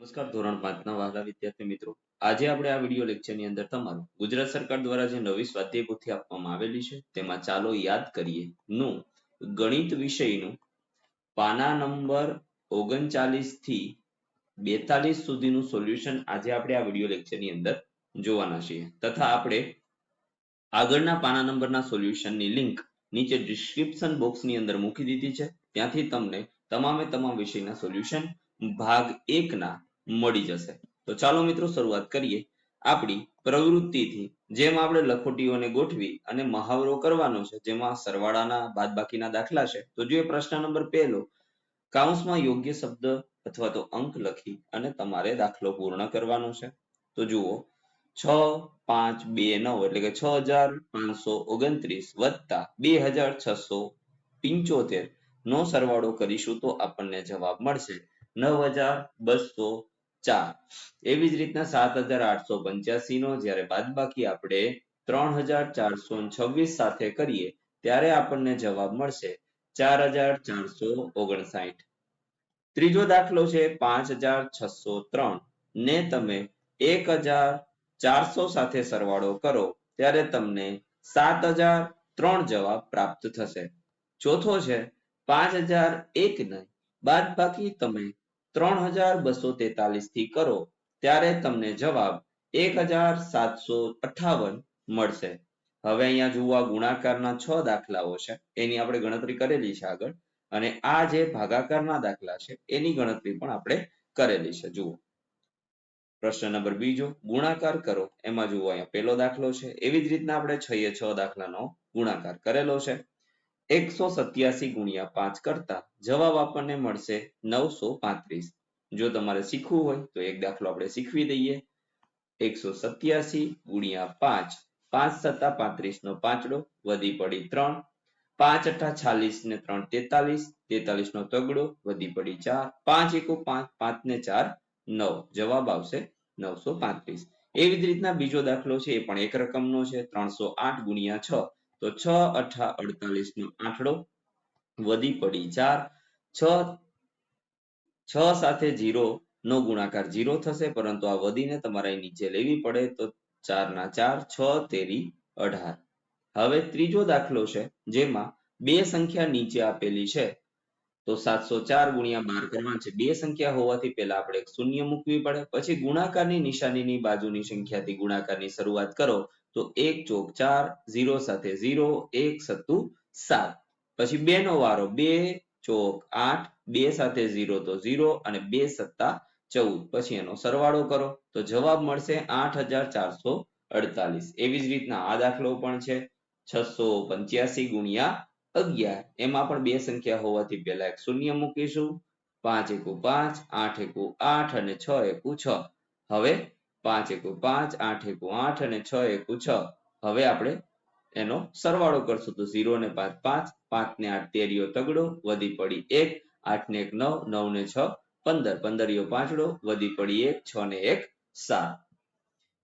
નમસ્કાર, ધોરણ પાંચના વહાલા વિદ્યાર્થી મિત્રો. આજે આપણે આ વીડિયો લેક્ચરની અંદર તમારું ગુજરાત સરકાર દ્વારા જે નવી સ્વાધ્યાય પોથી આપવામાં આવેલી છે, તેમાં ચાલો યાદ કરીએ. નું, ગણિત વિષયનું પાના નંબર ઓગણચાલીસથી બેતાલીસ સુધીનું સોલ્યુશન આજે આપણે આ વીડિયો લેક્ચરની અંદર જોવાના છીએ. તથા આપણે આગળના પાના નંબરના સોલ્યુશનની લિંક નીચે ડિસ્ક્રિપ્શન બોક્સની અંદર મૂકી દીધી છે. ત્યાંથી તમને તમામે તમામ વિષયના સોલ્યુશન ભાગ એકના મળી જશે. તો ચાલો મિત્રો શરૂઆત કરીએ. આપણી પ્રવૃત્તિથી, જેમ આપણે લખોટીઓને ગોઠવી અને મહાવરો કરવાનો છે, જેમાં સરવાળાના બાદબાકીના દાખલા છે, તો જોઈએ પ્રશ્ન નંબર પહેલો. કાઉન્સમાં યોગ્ય શબ્દ અથવા તો અંક લખી અને તમારે દાખલો પૂર્ણ કરવાનો છે. તો જુઓ. છ, પાંચ, બે, નવ, એટલે કે છ હજાર પાંચસો ઓગણત્રીસ વત્તા બે હજાર છસો પિંચોતેર. નો સરવાળો કરીશું તો આપણને જવાબ મળશે નવ હજાર બસો ચાર. એવી જ રીતના સાત હજાર આઠસો પંચ્યાસી નો જ્યારે બાદબાકી આપણે ત્રણ હજાર ચારસો છવ્વીસ સાથે કરીએ, ત્યારે આપણને જવાબ મળશે ચાર હજાર ચારસો ઓગણસાઠ. ત્રીજો દાખલો છે પાંચ હજાર છસો ત્રણ. ને તમે એક હજાર ચારસો સાથે સરવાળો કરો, ત્યારે તમને સાત હજાર ત્રણ જવાબ પ્રાપ્ત થશે. ચોથો છે પાંચ હજાર એક ને બાદ બાકી તમે ત્રણ હજાર બસો તેતાલીસથી કરો, ત્યારે તમને જવાબ એક હજાર સાતસો અઠાવન મળશે. હવે અહીંયા જુઓ ગુણાકારના છ દાખલાઓ છે. એની આપણે ગણતરી કરેલી છે આગળ. અને આ જે ભાગાકારના દાખલા છે, એની ગણતરી પણ આપણે કરેલી છે. જુઓ. પ્રશ્ન નંબર બીજો, ગુણાકાર કરો. એમાં જુઓ, અહીંયા પહેલો દાખલો છે. એવી જ રીતના આપણે છ છ દાખલાનો ગુણાકાર કરેલો છે. એકસો સત્યાસી ગુણ્યા પાંચ કરતા જવાબ આપણને મળશે નવસો પાંત્રીસ. જો તમારે શીખવું હોય તો એક દાખલો આપણે શીખવી દઈએ. એકસો સત્યાસી ગુણ્યા પાંચ પાંચ સત્તા પાંત્રીસ નો પાંચડો, વધી પડી ત્રણ. પાંચ અઠા છાલીસ ને ત્રણ તેતાલીસ તેતાલીસ નો તગડો, વધી પડી ચાર. પાંચ એકો પાંચ પાંચ ને ચાર, નવ. જવાબ આવશે નવસો પાંત્રીસ. એવી જ રીતના બીજો દાખલો છે, એ પણ એક રકમનો છે, ત્રણસો આઠ ગુણ્યા છ. તો છ અઠા અડતાલીસ નો આંકડો વધી પડી ચાર, છ સાથે જીરો નો ગુણાકાર જીરો થશે, પરંતુ આ વધીને તમારે નીચે લેવી પડે તો ચાર ના ચાર, છ તેરી અઢાર. હવે ત્રીજો દાખલો છે, જેમાં બે સંખ્યા નીચે આપેલી છે, તો સાતસો ચાર ગુણ્યા બાર કરવા છે. બે સંખ્યા હોવાથી પહેલા આપણે શૂન્ય મૂકવી પડે, પછી ગુણાકારની નિશાનીની બાજુની સંખ્યાથી ગુણાકારની શરૂઆત કરો તો એક ચોક ચાર, ઝીરો સાથે ઝીરો, એક સત્તુ સાત. પછી બે નો વારો, બે, ચોક આઠ, બે સાથે ઝીરો તો ઝીરો અને બે સત્તા ચૌદ. પછી એનો સરવાળો કરો, તો જવાબ મળશે આઠ અડતાલીસ. એવી જ રીતના આ દાખલો પણ છે, છસો પંચ્યાસી ગુણ્યા અગિયાર. એમાં પણ બે સંખ્યા હોવાથી પહેલા એક શૂન્ય મૂકીશું. પાંચ એકુ પાંચ, આઠ એકુ આઠ અને છ એકુ છ. હવે પાંચ એકુ પાંચ, આઠ એકુ આઠ અને છ એકુ છ. હવે આપણે એનો સરવાળો કરશું. તો ઝીરો ને પાંચ પાંચ પાંચ ને આઠ તેરીઓ તગડો, વધી પડી એક, આઠ ને એક નવ નવ ને છ, પંદર. પંદરીઓ પાંચડો, વધી પડી એક, છ ને એક, સાત.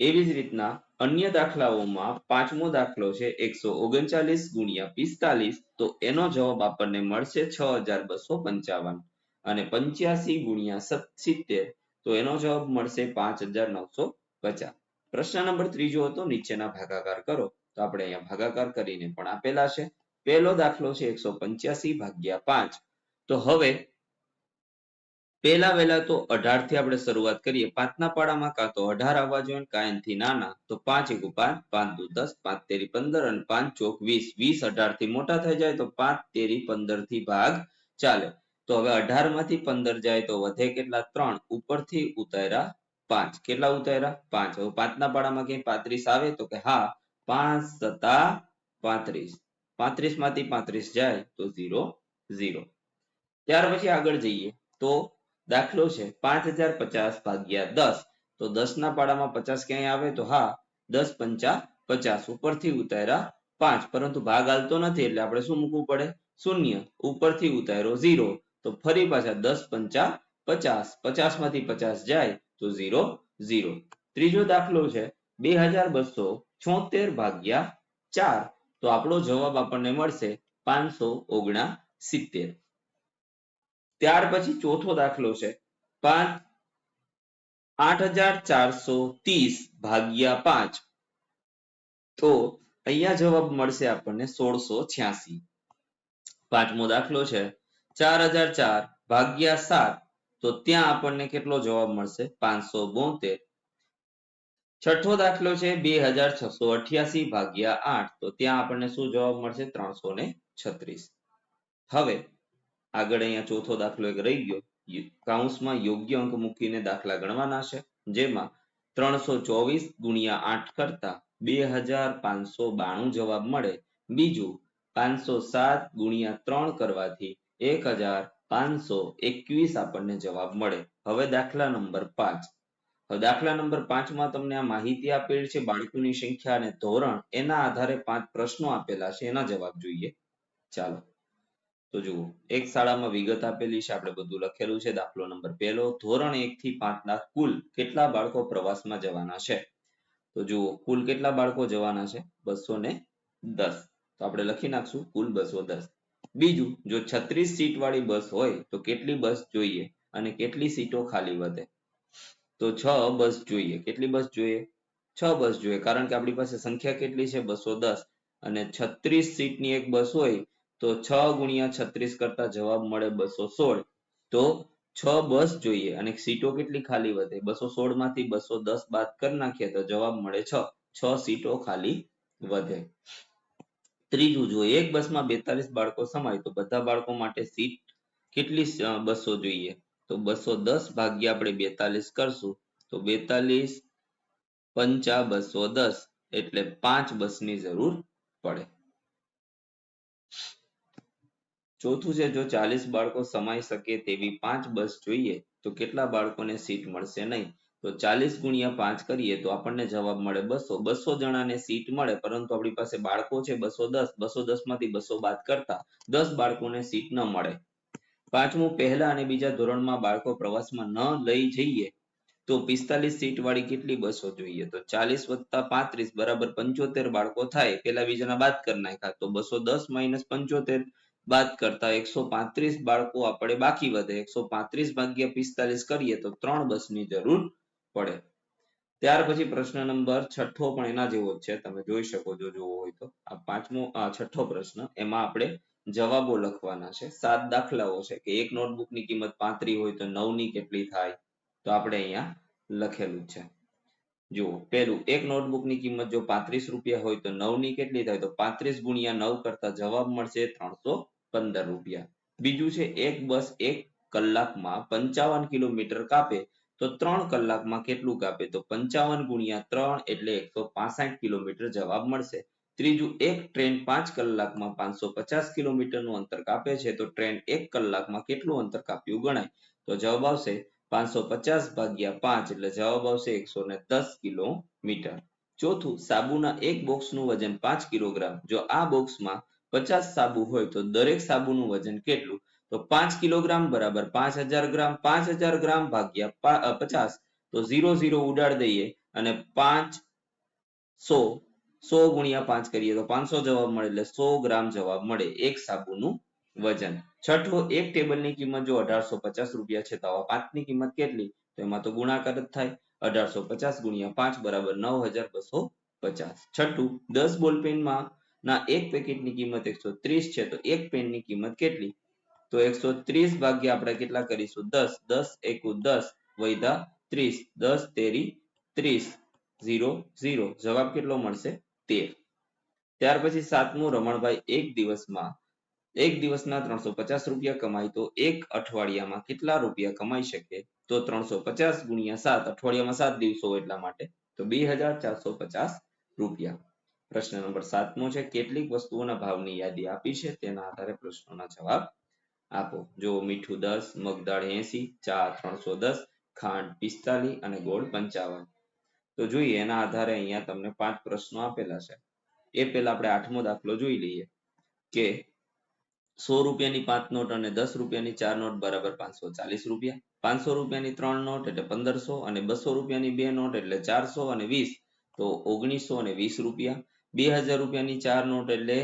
એવી જ રીતના અન્ય દાખલાઓમાં પાંચમો દાખલો છે એકસો ઓગણચાલીસ ગુણ્યા પિસ્તાલીસ. તો એનો જવાબ આપણને મળશે છ હજાર બસો પંચાવન. અને પંચ્યાસી ગુણ્યા સિત્તેર. તો એનો જવાબ મળશે પાંચ પ્રશ્ન નંબર ત્રીજો હતો, નીચેના ભાગાકાર કરો. તો આપણે અહીંયા ભાગાકાર કરીને પણ આપેલા છે. પહેલો દાખલો છે એકસો ભાગ્યા પાંચ. તો હવે પહેલા વહેલા તો અઢારથી આપણે શરૂઆત કરીએ. પાંચના પાડામાં કાં તો અઢાર આવવા જોઈએ કાયમથી નાના. તો પાંચ એકુ પાંચ પાંચ દુ દસ, પાંચ તેરી પંદર અને પાંચ ચોક વીસ. વીસ અઢારથી મોટા થઈ જાય તો પાંચ તેરી પંદરથી ભાગ ચાલે. તો હવે અઢારમાંથી પંદર જાય તો વધે કેટલા? ત્રણ. ઉપરથી ઉતાર્યા પાંચ. કેટલા ઉતાર્યા? પાંચ. હવે પાંચના પાડામાં ક્યાંય પાંત્રીસ આવે તો કે હા, પાંચ સત્તા પાંત્રીસ. પાંત્રીસમાંથી પાંત્રીસ જાય તો ઝીરો ઝીરો. ત્યાર પછી આગળ જઈએ. તો દાખલો છે પાંચ હજાર પચાસ ભાગ્યા દસ. તો દસ ના પાડામાં પચાસ ક્યાંય આવે તો હા, દસ પંચા પચાસ. ઉપરથી ઉતાર્યા પાંચ. પરંતુ ભાગ હાલતો નથી એટલે આપણે શું મૂકવું પડે? શૂન્ય. ઉપરથી ઉતાર્યો ઝીરો. તો ફરી પાછા દસ, પંચા, પચાસ. પચાસમાંથી પચાસ જાય તો ઝીરો ઝીરો. ત્રીજો દાખલો છે બે હજાર બસો છોતેર ભાગ્યા ચાર. તો આપણો જવાબ આપણને મળશે પાંચસો ઓગણા સિત્તેર ત્યાર પછી ચોથો દાખલો છે પાંચ આઠ હજાર ચારસો ત્રીસ ભાગ્યા પાંચ. તો અહીંયા જવાબ મળશે આપણને સોળસો છ્યાસી. પાંચમો દાખલો છે ચાર હજાર ચાર ભાગ્યા સાત, તો ત્યાં આપણને કેટલો જવાબ મળશે? પાંચસો બોતેર. છઠ્ઠો દાખલો છે બે હજાર છસો અઠ્યાસી ભાગ્યા આઠ, તો ત્યાં આપણને શું જવાબ મળશે? ત્રણસો ને છત્રીસ. હવે, આગળ અહીંયા ચોથો દાખલો એક રહી ગયો. કાઉન્સમાં યોગ્ય અંક મૂકીને દાખલા ગણવાના છે, જેમાં ત્રણસો ચોવીસ ગુણ્યા આઠ કરતા બે હજાર પાંચસો બાણું જવાબ મળે. બીજું, પાંચસો સાત ગુણ્યા ત્રણ કરવાથી એક હજાર પાંચસો એકવીસ આપણને જવાબ મળે. હવે દાખલા નંબર પાંચ. દાખલા નંબર પાંચમાં તમને આ માહિતી આપેલ છે બાળકોની સંખ્યા અને ધોરણ. એના આધારે પાંચ પ્રશ્નો આપેલા છે. એના જવાબ જોઈએ. ચાલો. તો જુઓ. એક શાળામાં વિગત આપેલી છે. આપણે બધું લખેલું છે. દાખલો નંબર પહેલો. ધોરણ એક થી પાંચ ના કુલ કેટલા બાળકો પ્રવાસમાં જવાના છે? તો જુઓ. કુલ કેટલા બાળકો જવાના છે? બસો ને દસ. તો આપણે લખી નાખશું. કુલ બસો દસ. બીજું, જો છત્રીસ સીટ વાળી બસ હોય, તો કેટલી બસ જોઈએ અને કેટલી સીટો ખાલી વધે? તો છ બસ જોઈએ. કેટલી બસ જોઈએ? છ બસ જોઈએ. કારણ કે આપણી પાસે સંખ્યા કેટલી છે? બસો દસ. અને છત્રીસ સીટની એક બસ હોય, તો છ ગુણ્યા છત્રીસ કરતા જવાબ મળે બસો સોળ. તો છ બસ જોઈએ અને સીટો કેટલી ખાલી વધે? બસો સોળમાંથી બસો દસ બાદ કરી નાખીએ તો જવાબ મળે છ. છ સીટો ખાલી વધે. ત્રીજું જો એક બસમાં બેતાલીસ બાળકો સમાય, તો બધા બાળકો માટે સીટ કેટલી બસો જોઈએ? તો બસો દસ ભાગ્યા આપણે બેતાલીસ કરશું, તો બેતાલીસ પંચા બસો દસ, એટલે પાંચ બસની જરૂર પડે. ચોથું છે, જો ચાલીસ બાળકો સમાઈ શકે તેવી પાંચ બસ જોઈએ, તો કેટલા બાળકોને સીટ મળશે નહીં? તો ચાલીસ ગુણ્યા પાંચ કરીએ તો આપણને જવાબ મળે બસો. બસો જણાને સીટ મળે, પરંતુ આપણી પાસે બાળકો છે બસો દસ. બસો દસમાંથી બસો બાદ કરતા દસ બાળકોને સીટ ન મળે. પાંચમું, પહેલા અને બીજા ધોરણમાં બાળકો પ્રવાસમાં ન લઈ જઈએ તો પિસ્તાલીસ સીટ વાળી કેટલી બસો જોઈએ? તો ચાલીસ વત્તા પાંત્રીસ બરાબર પંચોતેર બાળકો થાય પેલા બીજાના બાદ કરી નાખ્યા. તો બસો દસ માઇનસ પંચોતેર બાદ કરતા એકસો પાંત્રીસ બાળકો આપણે બાકી વધે. એકસો પાંત્રીસ ભાગ્યા પિસ્તાલીસ કરીએ તો ત્રણ બસની જરૂર પડે. ત્યાર પછી પ્રશ્ન નંબર છઠ્ઠો પણ એના જેવો જ છે. તમે જોઈ શકો છો, જોવો હોય તો. આ પાંચમો છઠ્ઠો પ્રશ્ન, એમાં આપણે જવાબો લખવાના છે. સાત દાખલાઓ છે કે એક notebook ની કિંમત પાંત્રી હોય તો નવની કેટલી થાય? તો આપણે અહીંયા લખેલું છે. જુઓ, પહેલું, એક નોટબુકની કિંમત જો પાંત્રીસ રૂપિયા હોય તો નવની કેટલી થાય? તો પાંત્રીસ ગુણ્યા નવ કરતા જવાબ મળશે ત્રણસો પંદર રૂપિયા. બીજું છે, એક બસ એક કલાકમાં પંચાવન કિલોમીટર કાપે. તો ત્રણ કલાકમાં કેટલું કાપે? તો પંચાવન ગુણ્યા ત્રણ એટલે એકસો પાસઠ કિલોમીટર જવાબ મળશે. ત્રીજું, એક ટ્રેન પાંચ કલાકમાં પાંચસો પચાસ કિલોમીટરનું અંતર કાપે છે. તો ટ્રેન એક કલાકમાં કેટલું અંતર કાપ્યું ગણાય? તો જવાબ આવશે પાંચસો પચાસ ભાગ્યા પાંચ એટલે જવાબ આવશે એકસો ને દસ કિલોમીટર. ચોથું, સાબુના એક બોક્સનું વજન પાંચ કિલોગ્રામ. જો આ બોક્સમાં પચાસ સાબુ હોય તો દરેક સાબુનું વજન કેટલું? તો પાંચ કિલોગ્રામ બરાબર પાંચ હજાર ગ્રામ, પાંચ હજાર ગ્રામ ભાગ્યા પચાસ, તો ઝીરો ઝીરો ઉડાડ દઈએ અને પાંચ સો સો ગુણ્યા પાંચ કરીએ તો પાંચસો જવાબ મળે એટલે સો ગ્રામ જવાબ મળે એક સાબુનું વજન. છઠ્ઠો, એક ટેબલની કિંમત જો અઢારસો પચાસ રૂપિયા છે તો પાંચની કિંમત કેટલી? તો એમાં તો ગુણાકાર જ થાય. અઢારસો પચાસ ગુણ્યા પાંચ બરાબર નવ હજાર બસો પચાસ. છઠ્ઠું, દસ બોલપેનમાં ના એક પેકેટની કિંમત એકસો ત્રીસ છે તો એક પેનની કિંમત કેટલી? તો એકસો ત્રીસ ભાગ્યા આપણે કેટલા કરીશું? દસ. દસ એકુ દસ વૈધા ત્રીસ. દસ તેરી ત્રીસ. Zero zero. જવાબ કેટલો મળશે? તેર. ત્યાર પછી સાતમું, રમણભાઈ, એક દિવસમાં, એક દિવસના ત્રણસો પચાસ રૂપિયા કમાય તો એક અઠવાડિયામાં કેટલા રૂપિયા કમાઈ શકે? તો ત્રણસો પચાસ ગુણ્યા સાત, અઠવાડિયામાં સાત દિવસો એટલા માટે, તો બે હજાર ચારસો પચાસ રૂપિયા. પ્રશ્ન નંબર સાતમો છે, કેટલીક વસ્તુઓના ભાવની યાદી આપી છે? તેના આધારે પ્રશ્નોના જવાબ આપો. જો મીઠું દસ મગદાળ એસી, ચા ત્રણસો દસ, ખાંડ પિસ્તાલીસ અને ગોળ પંચાવન. તો જોઈએ, એના આધારે અહીંયા તમને પાંચ પ્રશ્નો આપેલા છે. એ પહેલા આપણે આઠમો દાખલો જોઈ લઈએ કે સો રૂપિયાની પાંચ નોટ અને દસ રૂપિયાની ચાર નોટ બરાબર પાંચસો ચાલીસ રૂપિયા. પાંચસો રૂપિયાની ત્રણ નોટ એટલે પંદરસો અને બસો રૂપિયાની બે નોટ એટલે ચારસો અને વીસ. તો ઓગણીસો અને વીસ રૂપિયા. બે હજાર રૂપિયાની ચાર નોટ એટલે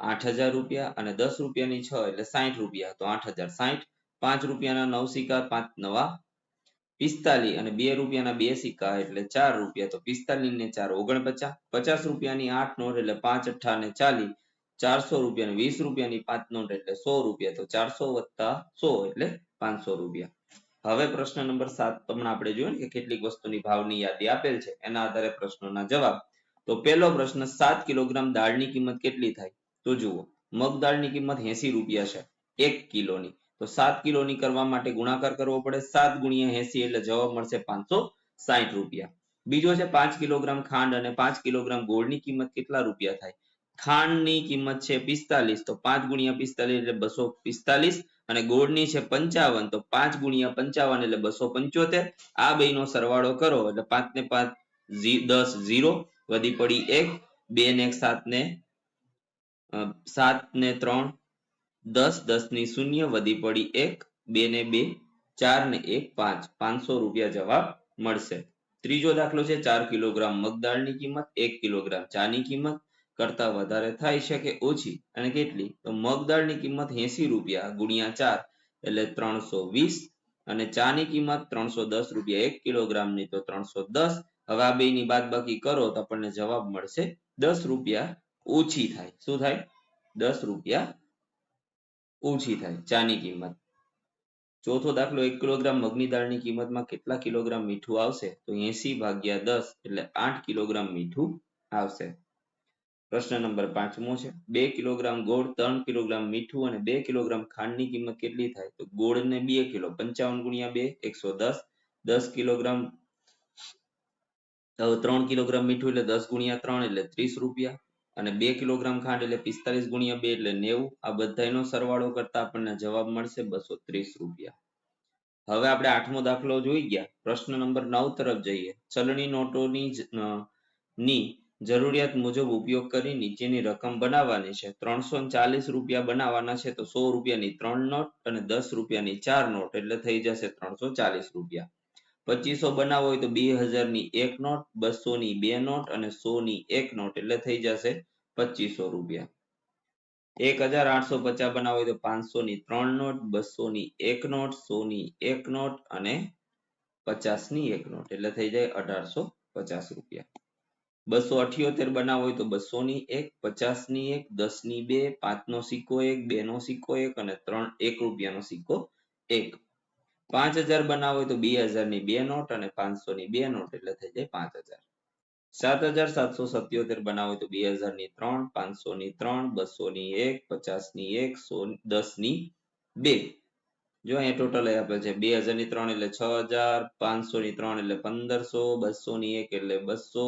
આઠ હજાર રૂપિયા અને દસ રૂપિયાની છ એટલે સાઠ રૂપિયા તો આઠ હજાર સાઠ પાંચ રૂપિયાના નવ સિક્કા, પાંચ નવા. પિસ્તાલીસ અને બે રૂપિયાના બે સિક્કા એટલે ચાર રૂપિયા તો પિસ્તાલીસ ને ચાર ઓગણપચાસ. પચાસ રૂપિયાની આઠ નોટ એટલે પાંચ અઠા ને ચાલીસ. ચારસો રૂપિયા વીસ રૂપિયાની પાંચ નોટ એટલે સો રૂપિયા તો ચારસો વત્તા સો એટલે પાંચસો રૂપિયા. હવે પ્રશ્ન નંબર સાત તમને આપણે જોયું કે કેટલીક વસ્તુની ભાવની યાદી આપેલ છે. એના આધારે પ્રશ્નોના જવાબ. તો પહેલો પ્રશ્ન સાત કિલોગ્રામ દાળની કિંમત કેટલી થાય? તો જુઓ, મગ દાળની કિંમત એસી રૂપિયા છે, એક કિલોની. તો સાત કિલોની કરવા માટે ગુણાકાર કરવો પડે, સાત ગુણ્યા એસી એટલે જવાબ મળશે પાંચસો સાહીઠ રૂપિયા. બીજો છે પાંચ કિલોગ્રામ ખાંડ અને પાંચ કિલોગ્રામ ગોળની કિંમત કેટલા રૂપિયા થાય? ખાંડની કિંમત છે પિસ્તાલીસ, તો પાંચ ગુણ્યા પિસ્તાલીસ એટલે બસો પિસ્તાલીસ અને ગોળની છે પંચાવન, તો પાંચ ગુણ્યા પંચાવન એટલે બસો પંચોતેર. આ બે નો સરવાળો કરો, એટલે પાંચ ને પાંચ દસ ઝીરો વધી પડી એક બે ને એક સાત ને સાત ને ત્રણ, દસ દસની શૂન્ય વધી પડી એક, બે ને બે, ચાર ને એક, પાંચ. પાંચસો રૂપિયા જવાબ મળશે. ત્રીજો દાખલો છે, ચાર કિલોગ્રામ મગદાળની કિંમત, એક કિલોગ્રામ ચાની કિંમત. કરતા વધારે થાય છે કે ઓછી? અને કેટલી? તો મગદાળની કિંમત એસી રૂપિયા ગુણ્યા ચાર, એટલે ત્રણસો વીસ. અને ચાની કિંમત ત્રણસો દસ રૂપિયા એક કિલોગ્રામની, તો ત્રણસો દસ. હવે આ બેની બાદબાકી કરો તો આપણને જવાબ મળશે દસ રૂપિયા ઓછી થાય. શું થાય? દસ રૂપિયા ઓછી થાય. ચાની કિંમત. ચોથો દાખલો, એક કિલોગ્રામ મગની દાળની કિંમતમાં કેટલા કિલોગ્રામ મીઠું આવશે? તો એસી ભાગ્યા દસ એટલે આઠ કિલોગ્રામ મીઠું આવશે. પ્રશ્ન નંબર પાંચમો છે. બે કિલોગ્રામ ગોળ, ત્રણ કિલોગ્રામ મીઠું અને બે કિલોગ્રામ ખાંડની કિંમત કેટલી થાય? તો ગોળને બે કિલો. પંચાવન ગુણ્યા બે, એકસો દસ. દસ કિલોગ્રામ ત્રણ કિલોગ્રામ મીઠું એટલે દસ ગુણ્યા ત્રણ એટલે ત્રીસ રૂપિયા. અને બે કિલોગ્રામ ખાંડ એટલે પિસ્તાલીસ ગુણ્યા બે એટલે નેવું. આ બધાનો સરવાળો કરતા આપણને જવાબ મળશે બસો ત્રીસ રૂપિયા. હવે આપણે આઠમો દાખલો જોઈ ગયા. પ્રશ્ન નંબર નવ તરફ જઈએ. ચલણી નોટોની ની જરૂરિયાત મુજબ ઉપયોગ કરી નીચેની રકમ બનાવવાની છે. ત્રણસો ચાલીસ રૂપિયા બનાવવાના છે તો સો રૂપિયાની ત્રણ નોટ અને દસ રૂપિયાની ચાર નોટ એટલે થઈ જશે ત્રણસો ચાલીસ રૂપિયા. પચીસો બનાવો હોય તો બે હજારની એક નોટ બસો ની બે નોટ અને સો ની એક નોટ એટલે થઈ જશે પચીસો રૂપિયા. એક હજાર આઠસો પચાસ બનાવો હોય તો પાંચસો ની ત્રણ નોટ બસો ની એક નોટ સો ની એક નોટ અને પચાસની એક નોટ એટલે થઈ જાય અઢારસો પચાસ રૂપિયા. બસો અઠ્યોતેર બનાવો હોય તો બસો ની એક પચાસની એક દસની બે પાંચ નો સિક્કો એક બે નો સિક્કો એક અને ત્રણ એક રૂપિયાનો સિક્કો એક. પાંચ હજાર બનાવો હોય તો બે હજારની બે નોટ અને પાંચસો ની બે નોટ એટલે થઈ જાય પાંચ હજાર. સાત હજાર સાતસો સત્યોતેર બનાવો તો બે હજારની ત્રણ પાંચસો ની ત્રણ બસો ની એક પચાસની એક, સો દસની બે. જો અહીંયા ટોટલ આપે છે બે હજારની ત્રણ એટલે છ હજાર પાંચસો ની ત્રણ એટલે પંદરસો બસો ની એક એટલે બસો,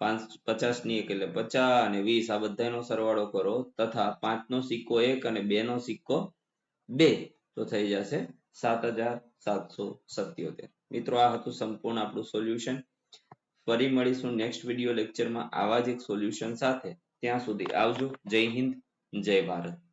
પાંચ પચાસની એક એટલે પચાસ અને વીસ. આ બધાનો સરવાળો કરો તથા પાંચ નો સિક્કો એક અને બે નો સિક્કો બે. તો થઈ જશે સાત હજાર સાતસો સત્યોતેર. મિત્રો, આ હતું સંપૂર્ણ આપણું સોલ્યુશન ફરી મળીશું નેક્સ્ટ વીડિયો લેક્ચરમાં આવા જ એક સોલ્યુશન સાથે. ત્યાં સુધી આવજો. જય હિન્દ, જય ભારત.